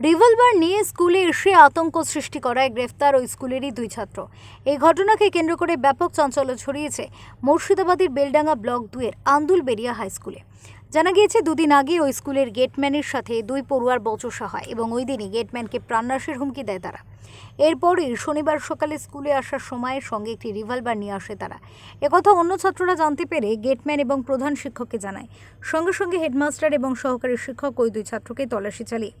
Revolver নিয়ে স্কুলে এসে আতঙ্ক সৃষ্টি করায় গ্রেফতার ওই স্কুলেরই দুই ছাত্র। এই ঘটনাকে কেন্দ্র করে ব্যাপক চাঞ্চল্য ছড়িয়েছে মুর্শিদাবাদের বেলডাঙ্গা ব্লক দুয়ের আন্দুল আন্দুলবেরিয়া হাই স্কুলে। জানা গিয়েছে, দুদিন আগে ওই স্কুলের গেটম্যানের সাথে দুই পড়ুয়ার বচসা হয় এবং ওই দিনই গেটম্যানকে প্রাণনাশের হুমকি দেয় তারা। এরপরই শনিবার সকালে স্কুলে আসার সময় সঙ্গে একটি রিভলভার নিয়ে আসে তারা। একথা অন্য ছাত্ররা জানতে পেরে গেটম্যান এবং প্রধান শিক্ষককে জানায়। সঙ্গে সঙ্গে হেডমাস্টার এবং সহকারী শিক্ষক ওই দুই ছাত্রকে তল্লাশি চালিয়ে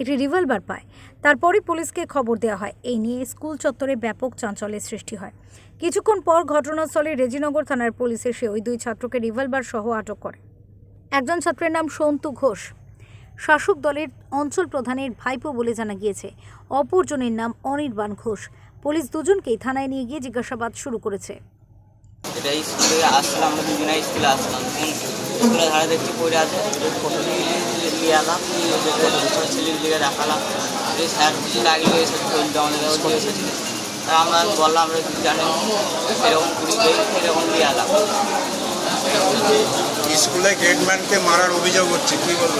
একটি রিভলভার পায়। তারপরই পুলিশকে খবর দেওয়া হয়। এই নিয়ে স্কুল চত্বরে ব্যাপক চাঞ্চল্যের সৃষ্টি হয়। কিছুক্ষণ পর ঘটনাস্থলে রেজিনগর থানার পুলিশ এসে ওই দুই ছাত্রকে রিভলভার সহ আটক করে। একজন ছাত্রের নাম সন্তু ঘোষ। শাসক দলের অঞ্চল প্রধানের ভাইপো বলে জানা গিয়েছে। অপরজনের নাম অনির্বাণ ঘোষ। পুলিশ দুজনকেই থানায় নিয়ে গিয়ে জিজ্ঞাসাবাদ শুরু করেছে। এটা স্কুলে আসলাম। আসলাম দেখছি আছে। লিগে দেখালাম। যে স্যার কিছু লাগলে এসব চলতো আমাদের দিয়ে এসেছিল। তা আমরা বললাম আমরা কিছু জানি এরকম কুড়ি এরকম দিয়ে এলাম। স্কুলে গেটম্যানকে মারার অভিযোগ হচ্ছে কি বলব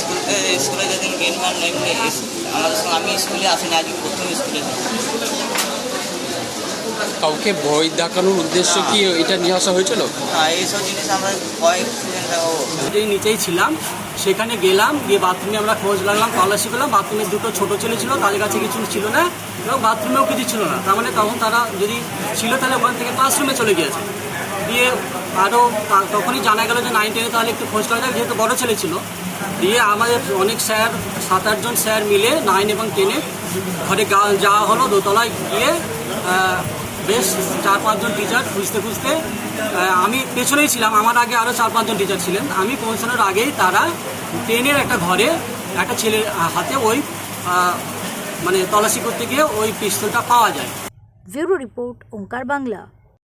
স্কুল স্কুলে যেদিন গেট ম্যান এমনি আমাদের সঙ্গে আমি স্কুলে আসিনি আজকে প্রথম স্কুলে কাউকে ভয় দেখানোর উদ্দেশ্য কি এটা নিয়ে আসা হয়েছিল? হ্যাঁ এইসব জিনিস আমরা ভয় যেই নিচেই ছিলাম। সেখানে গেলাম, গিয়ে বাথরুমে আমরা খোঁজ লাগলাম তল্লাশি করলাম বাথরুমে দুটো ছোট ছেলে ছিল, তাদের কাছে কিছু ছিল না, এবং বাথরুমেও কিছু ছিল না। তার মানে তখন তারা যদি ছিল তাহলে ওখান থেকে ক্লাসরুমে চলে গিয়েছে। দিয়ে আরও তখনই জানা গেল যে নাইন টেনে তাহলে একটু খোঁজ করা যাক, যেহেতু বড় ছেলে ছিল। দিয়ে আমাদের অনেক স্যার সাত আটজন স্যার মিলে নাইন এবং টেনে ঘরে যাওয়া হলো, দোতলায় গিয়ে বেশ চার পাঁচজন টিচার খুঁজতে খুঁজতে আমি পেছনেই ছিলাম, আমার আগে আরও চার পাঁচজন টিচার ছিলেন। আমি পৌঁছানোর আগেই তারা ট্রেনের একটা ঘরে একটা ছেলের হাতে ওই মানে তল্লাশি করতে গিয়ে ওই পিস্তলটা পাওয়া যায়। Bureau report, Onkar Bangla.